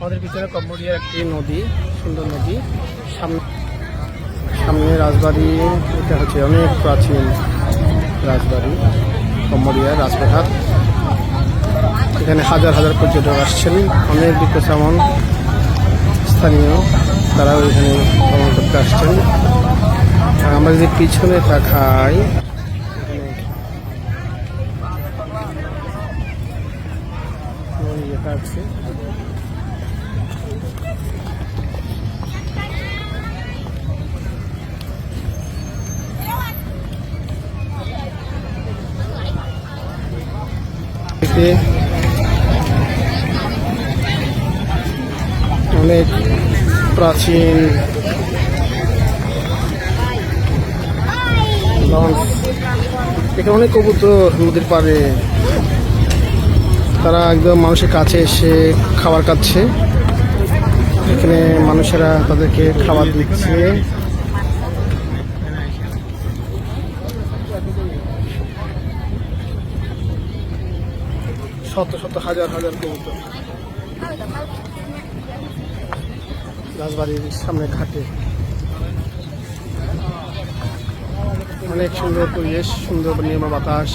আমাদের পিছনে কম্বোডিয়ার একটি নদী, সুন্দর নদী। সামনে সামনে রাজবাড়ি, এটা হচ্ছে অনেক প্রাচীন রাজবাড়ি, কম্বোডিয়ার রাজপ্রসাদ। এখানে হাজার হাজার পর্যটক আসছেন। অনেক বিকশামন স্থানীয়, তারাও এখানে ভ্রমণ করতে আসছেন। আমরা যদি পিছনে লেখা আছে। অনেক প্রাচীন এখানে অনেক কবুতর নদীর পাড়ে। তারা একদম মানুষের কাছে এসে খাবার খাচ্ছে। মানুষেরা তাদেরকে খাবার দিচ্ছে। শত শত হাজার হাজার কবুতর। রাজবাড়ির সামনে ঘাটে। অনেক সুন্দর পরিবেশ, সুন্দর নির্মল বাতাস।